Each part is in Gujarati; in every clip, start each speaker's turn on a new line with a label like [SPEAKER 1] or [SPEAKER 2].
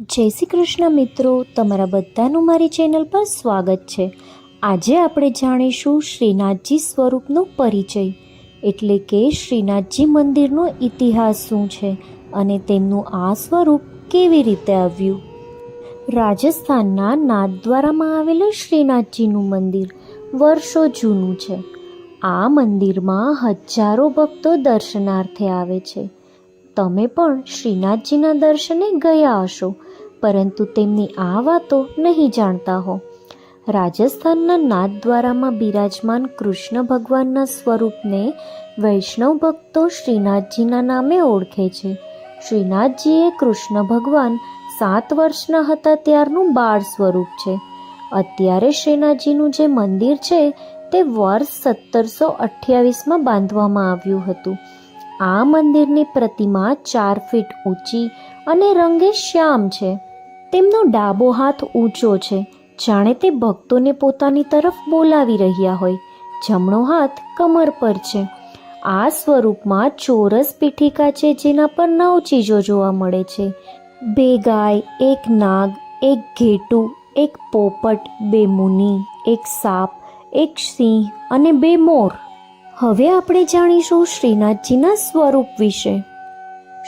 [SPEAKER 1] જય શ્રી કૃષ્ણ મિત્રો, તમારા બધાનું મારી ચેનલ પર સ્વાગત છે. આજે આપણે જાણીશું શ્રીનાથજી સ્વરૂપનો પરિચય, એટલે કે શ્રીનાથજી મંદિરનો ઇતિહાસ શું છે અને તેમનું આ સ્વરૂપ કેવી રીતે આવ્યું. રાજસ્થાનના નાથદ્વારામાં આવેલું શ્રીનાથજીનું મંદિર વર્ષો જૂનું છે. આ મંદિરમાં હજારો ભક્તો દર્શનાર્થે આવે છે. તમે પણ શ્રીનાથજીના દર્શને ગયા હશો પરંતુ તેમની આ વાતો નહીં જાણતા હો. રાજસ્થાનના નાથદ્વારામાં બિરાજમાન કૃષ્ણ ભગવાનના સ્વરૂપને વૈષ્ણવ ભક્તો શ્રીનાથજીના નામે ઓળખે છે. શ્રીનાથજી એ કૃષ્ણ ભગવાન સાત વર્ષના હતા ત્યારનું બાળ સ્વરૂપ છે. અત્યારે શ્રીનાથજીનું જે મંદિર છે તે વર્ષ સત્તરસો અઠ્યાવીસમાં બાંધવામાં આવ્યું હતું. આ મંદિરની પ્રતિમા ચાર ફીટ ઊંચી અને રંગે શ્યામ છે. તેમનો ડાબો હાથ ઊંચો છે. જાણે તે ભક્તોને પોતાની તરફ બોલાવી રહ્યા હોય. જમણો હાથ કમર પર છે. આ સ્વરૂપમાં ચોરસ પીઠિકા છે જેના પર નવ ચીજો જોવા મળે છે. બે ગાય, એક નાગ, એક ઘેટું, એક પોપટ, બે મુનિ, એક સાપ, એક સિંહ અને બે મોર. હવે આપણે જાણીશું શ્રીનાથજીના સ્વરૂપ વિશે.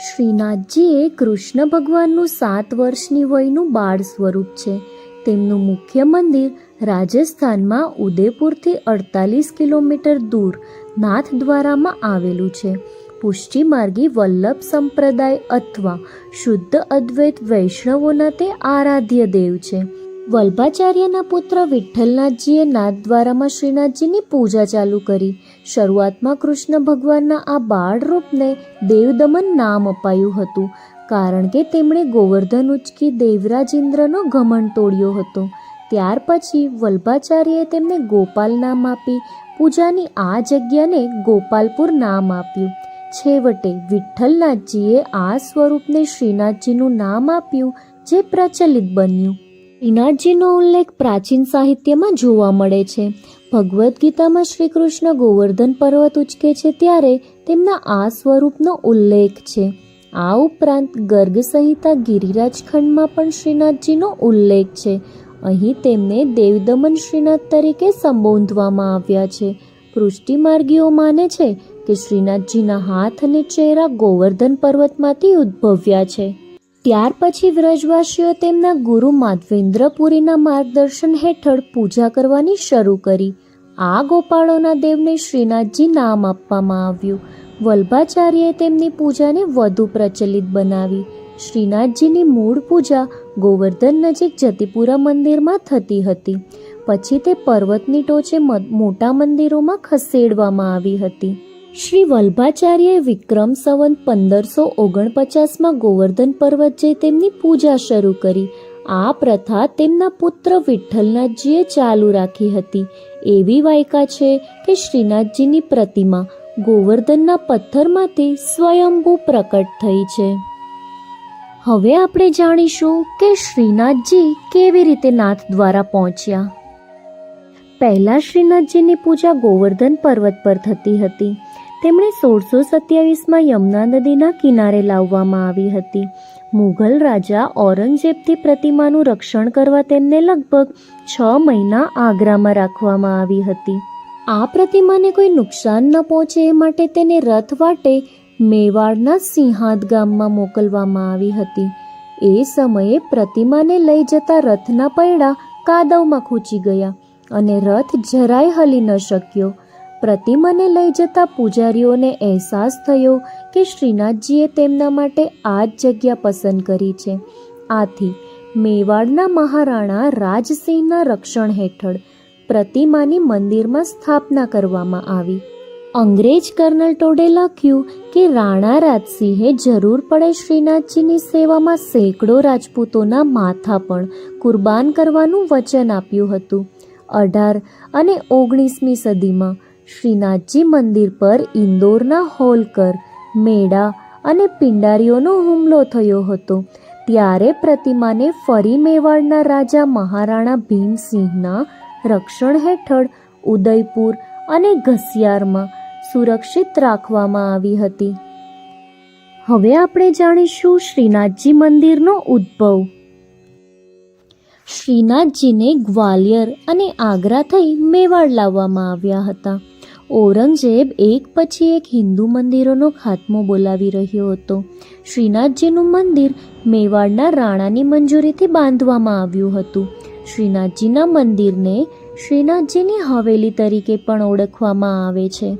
[SPEAKER 1] શ્રીનાથજી એ કૃષ્ણ ભગવાનનું સાત વર્ષની વયનું બાળ સ્વરૂપ છે. તેમનું મુખ્ય મંદિર રાજસ્થાનમાં ઉદયપુરથી અડતાલીસ કિલોમીટર દૂર નાથદ્વારામાં આવેલું છે. પુષ્ટિમાર્ગી વલ્લભ સંપ્રદાય અથવા શુદ્ધ અદ્વૈત વૈષ્ણવોના તે આરાધ્ય દેવ છે. વલ્ભાચાર્યના પુત્ર વિઠ્ઠલનાથજીએ નાથ દ્વારામાં શ્રીનાથજીની પૂજા ચાલુ કરી. શરૂઆતમાં કૃષ્ણ ભગવાનના આ બાળ રૂપને દેવદમન નામ અપાયું હતું, કારણ કે તેમણે ગોવર્ધન ઉચકી દેવરાજ ઇન્દ્રનો ઘમંડ તોડ્યો હતો. ત્યાર પછી વલ્ભાચાર્યએ તેમને ગોપાલ નામ આપી, પૂજાની આ જગ્યાને ગોપાલપુર નામ આપ્યું. છેવટે વિઠ્ઠલનાથજીએ આ સ્વરૂપને શ્રીનાથજીનું નામ આપ્યું, જે પ્રચલિત બન્યું. શ્રીનાથજીનો ઉલ્લેખ પ્રાચીન સાહિત્યમાં જોવા મળે છે. ભગવદ્ ગીતામાં શ્રી કૃષ્ણ ગોવર્ધન પર્વત ઉચકે છે ત્યારે તેમના આ સ્વરૂપનો ઉલ્લેખ છે. આ ઉપરાંત ગર્ગ સંહિતા ગિરિરાજ ખંડમાં પણ શ્રીનાથજીનો ઉલ્લેખ છે. અહીં તેમને દેવદમન શ્રીનાથ તરીકે સંબોધવામાં આવ્યા છે. પૃષ્ટિમાર્ગીઓ માને છે કે શ્રીનાથજીના હાથ અને ચહેરા ગોવર્ધન પર્વતમાંથી ઉદ્ભવ્યા છે. ત્યાર પછી વ્રજવાસીઓ તેમના ગુરુ માધવેન્દ્રપુરીના માર્ગદર્શન હેઠળ પૂજા કરવાની શરૂ કરી. આ ગોપાળોના દેવને શ્રીનાથજી નામ આપવામાં આવ્યું. વલ્ભાચાર્યએ તેમની પૂજાને વધુ પ્રચલિત બનાવી. શ્રીનાથજીની મૂળ પૂજા ગોવર્ધન નજીક જતીપુરા મંદિરમાં થતી હતી. પછી તે પર્વતની ટોચે મોટા મંદિરોમાં ખસેડવામાં આવી હતી. શ્રી વલ્ભાચાર્યએ વિક્રમ સંવંત પંદરસો ઓગણપચાસમાં ગોવર્ધન પર્વત જઈ તેમની પૂજા શરૂ કરી. આ પ્રથા તેમના પુત્ર વિઠ્ઠલનાથજીએ ચાલુ રાખી હતી. એવી વાયકા છે કે શ્રીનાથજીની પ્રતિમા ગોવર્ધનના પથ્થરમાંથી સ્વયંભૂ પ્રકટ થઈ છે. હવે આપણે જાણીશું કે શ્રીનાથજી કેવી રીતે નાથ દ્વારા પહોંચ્યા. પહેલા શ્રીનાથજીની પૂજા ગોવર્ધન પર્વત પર થતી હતી. તેમણે સોળસો સત્યાવીસમાં યમુના નદીના કિનારે લાવવામાં આવી હતી. મુઘલ રાજા ઔરંગઝેબથી પ્રતિમાનું રક્ષણ કરવા તેમને લગભગ છ મહિના આગ્રામાં રાખવામાં આવી હતી. આ પ્રતિમાને કોઈ નુકસાન ન પહોંચે એ માટે તેને રથ વાટે મેવાડના સિંહાદ ગામમાં મોકલવામાં આવી હતી. એ સમયે પ્રતિમાને લઈ જતા રથના પૈડા કાદવમાં ખૂંચી ગયા અને રથ જરાય હલી ન શક્યો. પ્રતિમાને લઈ જતા પૂજારીઓને અહેસાસ થયો કે શ્રીનાથજીએ તેમના માટે આ જ જગ્યા પસંદ કરી છે. આથી મેવાડના મહારાણા રાજસિંહના રક્ષણ હેઠળ પ્રતિમાની મંદિરમાં સ્થાપના કરવામાં આવી. અંગ્રેજ કર્નલ ટોડે લખ્યું કે રાણા રાજસિંહે જરૂર પડે શ્રીનાથજીની સેવામાં સેંકડો રાજપૂતોના માથા પણ કુરબાન કરવાનું વચન આપ્યું હતું. અઢાર અને ઓગણીસમી સદીમાં શ્રીનાથજી મંદિર પર ઇન્દોરના હોલકર, મેડા અને પિંડારીઓનો હુમલો થયો હતો. ત્યારે પ્રતિમાને ફરી મેવાડના રાજા મહારાણા ભીમસિંહના રક્ષણ હેઠળ ઉદયપુર અને ઘસિયારમાં સુરક્ષિત રાખવામાં આવી હતી. હવે આપણે જાણીશું શ્રીનાથજી મંદિરનો ઉદ્ભવ. શ્રીનાથજીને ગ્વાલિયર અને આગ્રા થઈ મેવાડ લાવવામાં આવ્યા હતા. ઔરંગઝેબ એક પછી એક હિન્દુ મંદિરોનો ખાત્મો બોલાવી રહ્યો હતો. શ્રીનાથજીનું મંદિર મેવાડના રાણાની મંજૂરીથી બાંધવામાં આવ્યું હતું. શ્રીનાથજીના મંદિરને શ્રીનાથજીની હવેલી તરીકે પણ ઓળખવામાં આવે છે.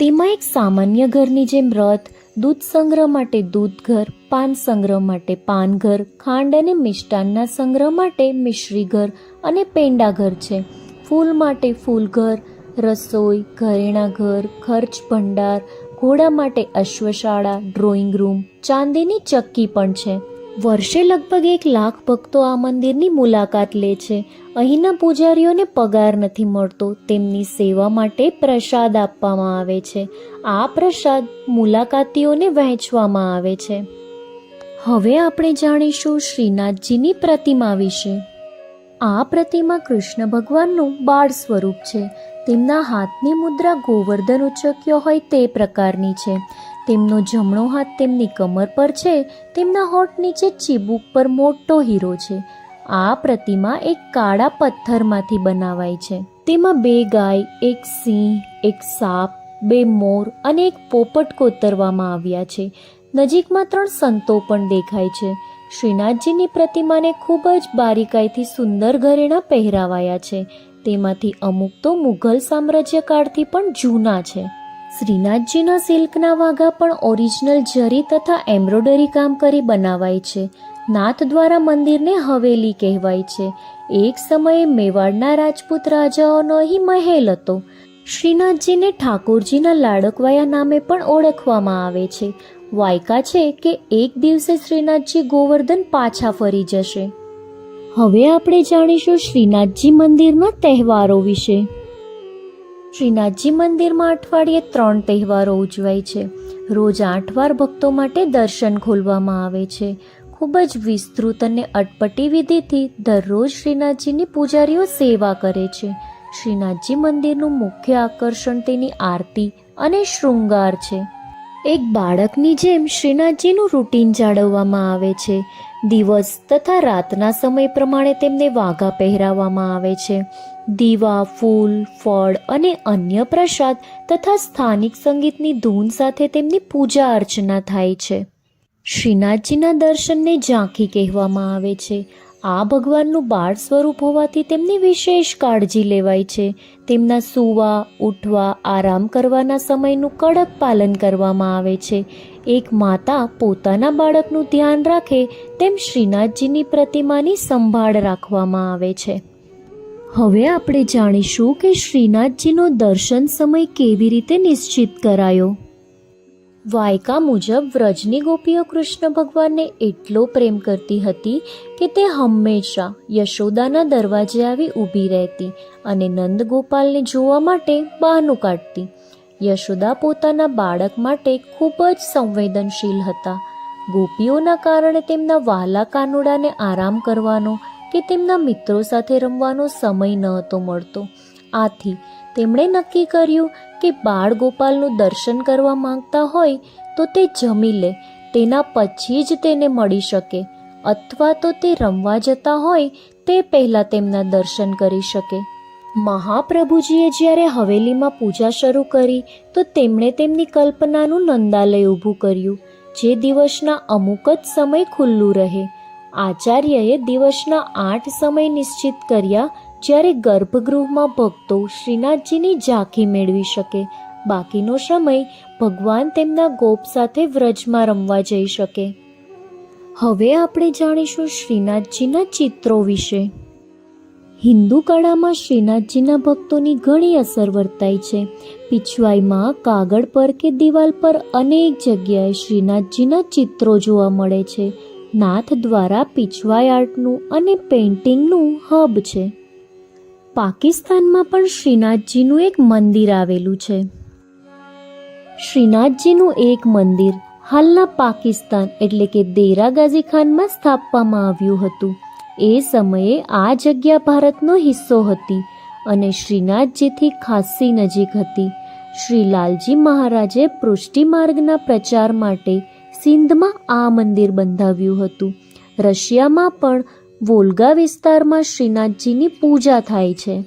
[SPEAKER 1] તેમાં એક સામાન્ય ઘરની જેમ રથ, દૂધ સંગ્રહ માટે દૂધ ઘર પાન સંગ્રહ માટે પાન ઘર ખાંડ અને મિષ્ટાનના સંગ્રહ માટે મિશ્રી ઘર અને પેંડા ઘર છે. ફૂલ માટે ફૂલ ઘર રસોઈ, ઘરેણા ઘર, ખર્ચ ભંડાર, ઘોડા માટે અશ્વશાળા ડ્રોઈંગ રૂમ ચાંદીની ચક્કી પણ છે. વર્ષે લગભગ એક લાખ ભક્તો આ મંદિરની મુલાકાત લે છે. અહીંના પૂજારીઓને પગાર નથી મળતો. તેમની સેવા માટે પ્રસાદ આપવામાં આવે છે. આ પ્રસાદ મુલાકાતીઓને વહેંચવામાં આવે છે. હવે આપણે જાણીશું શ્રીનાથજીની પ્રતિમા વિશે. આ પ્રતિમા કૃષ્ણ ભગવાનનું બાળ સ્વરૂપ છે. તેમના હાથની મુદ્રા ગોવર્ધન ઉચક્યો હોય તે પ્રકારની છે. તેમનો જમણો હાથ તેમની કમર પર છે, તેમના હોઠ નીચે ચીબુક પર મોટો હીરો છે. આ પ્રતિમા એક કાળા પથ્થરમાંથી બનાવાય છે. તેમાં બે ગાય, એક સિંહ, એક સાપ, બે મોર અને એક પોપટ કોતરવામાં આવ્યા છે. નજીકમાં ત્રણ સંતો પણ દેખાય છે. શ્રીનાથજીની પ્રતિમાને ખૂબ જ બારીકાઈથી સુંદર ઘરેણાં પહેરાવાયા છે. તેમાંથી અમુક તો મુઘલ સામ્રાજ્યકાળથી પણ જૂના છે. શ્રીનાથજીના સિલ્કના વાઘા પણ ઓરિજિનલ જરી તથા એમ્બ્રોડરી કામ કરી બનાવાય છે. નાથ દ્વારા મંદિરને હવેલી કહેવાય છે. એક સમયે મેવાડના રાજપૂત રાજાઓનો અહીં મહેલ હતો. શ્રીનાથજીને ઠાકોરજીના લાડકવાયા નામે પણ ઓળખવામાં આવે છે. વાયકા છે કે એક દિવસે શ્રીનાથજી ગોવર્ધન પાછા ફરી જશે. હવે આપણે જાણીશું શ્રીનાથજી મંદિરના તહેવારો વિશે. શ્રીનાથજી મંદિરમાં અઠવાડિયે ત્રણ તહેવારો ઉજવાય છે. રોજ આઠ વાર ભક્તો માટે દર્શન ખોલવામાં આવે છે. ખૂબ જ વિસ્તૃત અને અટપટી વિધિથી દરરોજ શ્રીનાથજીની પૂજારીઓ સેવા કરે છે. શ્રીનાથજી મંદિરનું મુખ્ય આકર્ષણ તેની આરતી અને શૃંગાર છે. એક બાળકની જેમ શ્રીનાથજીનું રૂટીન જાળવવામાં આવે છે. દિવસ તથા રાતના સમય પ્રમાણે તેમને વાઘા પહેરાવવામાં આવે છે. દીવા, ફૂલ, ફળ અને અન્ય પ્રસાદ તથા સ્થાનિક સંગીતની ધૂન સાથે તેમની પૂજા અર્ચના થાય છે. શ્રીનાથજીના દર્શનને ઝાંખી કહેવામાં આવે છે. આ ભગવાનનું બાળ સ્વરૂપ હોવાથી તેમની વિશેષ કાળજી લેવાય છે. તેમના સૂવા, ઉઠવા, આરામ કરવાના સમયનું કડક પાલન કરવામાં આવે છે. એક માતા પોતાના બાળકનું ધ્યાન રાખે તેમ શ્રીનાથજીની પ્રતિમાની સંભાળ રાખવામાં આવે છે. હવે આપણે જાણીશું કે શ્રીનાથજીનો દર્શન સમય કેવી રીતે નિશ્ચિત કરાયો. વાયકા મુજબ વ્રજની ગોપીઓ કૃષ્ણ ભગવાનને એટલો પ્રેમ કરતી હતી કે તે હંમેશા યશોદાના દરવાજે આવી ઊભી રહેતી અને નંદ ગોપાલને જોવા માટે બહાનું કાઢતી. યશોદા પોતાના બાળક માટે ખૂબ જ સંવેદનશીલ હતા. ગોપીઓના કારણે તેમના વહાલા કાનુડાને આરામ કરવાનો કે તેમના મિત્રો સાથે રમવાનો સમય ન હતો મળતો. આથી તેમણે નક્કી કર્યું કે બાળ ગોપાલનું દર્શન કરવા માંગતા હોય તો તે જમી લે, તેના પછી જ તેને મળી શકે. અથવા તો તે રમવા જતા હોય તે પહેલાં તેમના દર્શન કરી શકે. મહાપ્રભુજીએ જ્યારે હવેલીમાં પૂજા શરૂ કરી, તો તેમણે તેમની કલ્પનાનું નંદાલય ઊભું કર્યું. જે દિવસના અમુક જ સમય ખુલ્લું રહે. આચાર્યએ દિવસના આઠ સમય નિશ્ચિત કર્યા, જ્યારે ગર્ભગૃહમાં ભક્તો શ્રીનાથજીની ઝાંખી મેળવી શકે. બાકીનો સમય ભગવાન તેમના ગોપ સાથે વ્રજમાં રમવા જઈ શકે. હવે આપણે જાણીશું શ્રીનાથજીના ચિત્રો વિશે. હિન્દુ કળામાં શ્રીનાથજીના ભક્તોની ઘણી અસર વર્તાય છે. પીછવાઈમાં કાગળ પર કે દિવાલ પર અનેક જગ્યાએ શ્રીનાથજીના ચિત્રો જોવા મળે છે. નાથ દ્વારા પીછવાઈ આર્ટનું અને પેઇન્ટિંગનું હબ છે. પાકિસ્તાનમાં પણ શ્રીનાથજીનું એક મંદિર આવેલું છે. શ્રીનાથજીનું એક મંદિર હાલના પાકિસ્તાન એટલે કે દેરા ગાઝી ખાનમાં સ્થાપવામાં આવ્યું હતું. એ સમયે આ જગ્યા ભારતનો હિસ્સો હતી અને શ્રીનાથજીથી ખાસ્સી નજીક હતી. શ્રી લાલજી મહારાજે પૃષ્ટિ માર્ગના પ્રચાર માટે સિંધમાં આ મંદિર બંધાવ્યું હતું. રશિયામાં પણ વોલ્ગા વિસ્તારમાં શ્રીનાથજીની પૂજા થાય છે.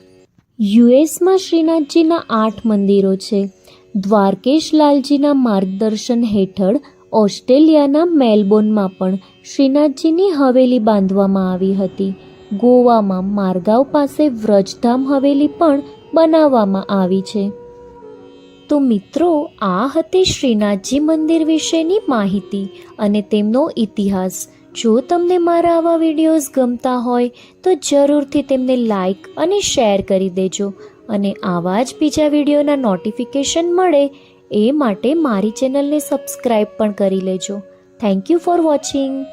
[SPEAKER 1] યુએસમાં શ્રીનાથજીના આઠ મંદિરો છે. દ્વારકેશ લાલજીના માર્ગદર્શન હેઠળ ઓસ્ટ્રેલિયાના મેલબોર્નમાં પણ શ્રીનાથજીની હવેલી બાંધવામાં આવી હતી. ગોવામાં મારગાંવ પાસે વ્રજધામ હવેલી પણ બનાવવામાં આવી છે. તો મિત્રો, આ હતી શ્રીનાથજી મંદિર વિશેની માહિતી અને તેમનો ઇતિહાસ. જો તમને મારા આવા વિડીયોઝ ગમતા હોય, તો જરૂરથી તેમને લાઈક અને શેર કરી દેજો. અને આવા જ બીજા વિડીયોના નોટિફિકેશન મળે એ માટે મારી ચેનલને સબસ્ક્રાઈબ પણ કરી લેજો. Thank you for watching